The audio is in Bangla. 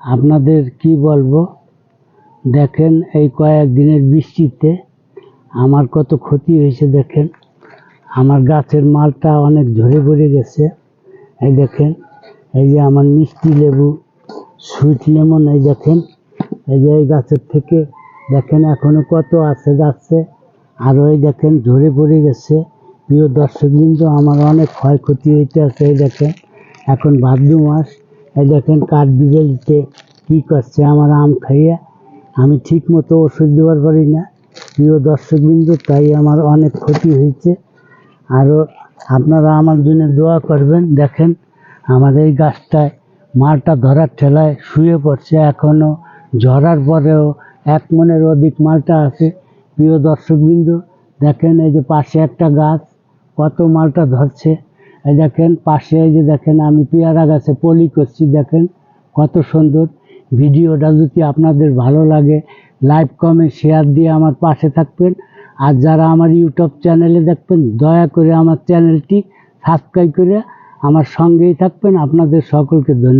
আপনাদের কি বলব? দেখেন এই কয়েক দিনের বৃষ্টিতে আমার কত ক্ষতি হয়েছে দেখেন। আমার গাছের মালটা অনেক ঝরে পড়ে গেছে। এই দেখেন, এই যে আমার মিষ্টি লেবু, সুইট লেমন, এই দেখেন, এই যে এই গাছের থেকে দেখেন এখনও কত আছে যাচ্ছে। আরও এই দেখেন ঝরে পড়ে গেছে। প্রিয় দর্শক দর্শকবৃন্দ, আমার অনেক ক্ষয়ক্ষতি হইতে আছে এই দেখেন। এখন ভাদ্র মাস দেখেন কাঠ বিড়ালিতে কী করছে, আমার আম খাইয়ে আমি ঠিক মতো ওষুধ দেওয়ার পারি না। প্রিয় দর্শকবৃন্দ, তাই আমার অনেক ক্ষতি হয়েছে। আরও আপনারা আমার জন্য দোয়া করবেন। দেখেন আমার এই গাছটায় মালটা ধরার ঠেলায় শুয়ে পড়ছে এখনও ঝরার পরেও এক মনের অধিক মালটা আছে। প্রিয় দর্শকবৃন্দ, দেখেন এই যে পাশে একটা গাছ, কত মালটা ধরছে। এই দেখেন, পাশে যে দেখেন, আমি পেয়ারা গাছে পলি করছি, দেখেন কত সুন্দর। ভিডিওটা যদি আপনাদের ভালো লাগে লাইভ কমেন্ট, শেয়ার দিয়ে আমার পাশে থাকবেন। আর যারা আমার ইউটিউব চ্যানেলে দেখবেন, দয়া করে আমার চ্যানেলটি সাবস্ক্রাইব করে আমার সঙ্গেই থাকবেন। আপনাদের সকলকে ধন্যবাদ।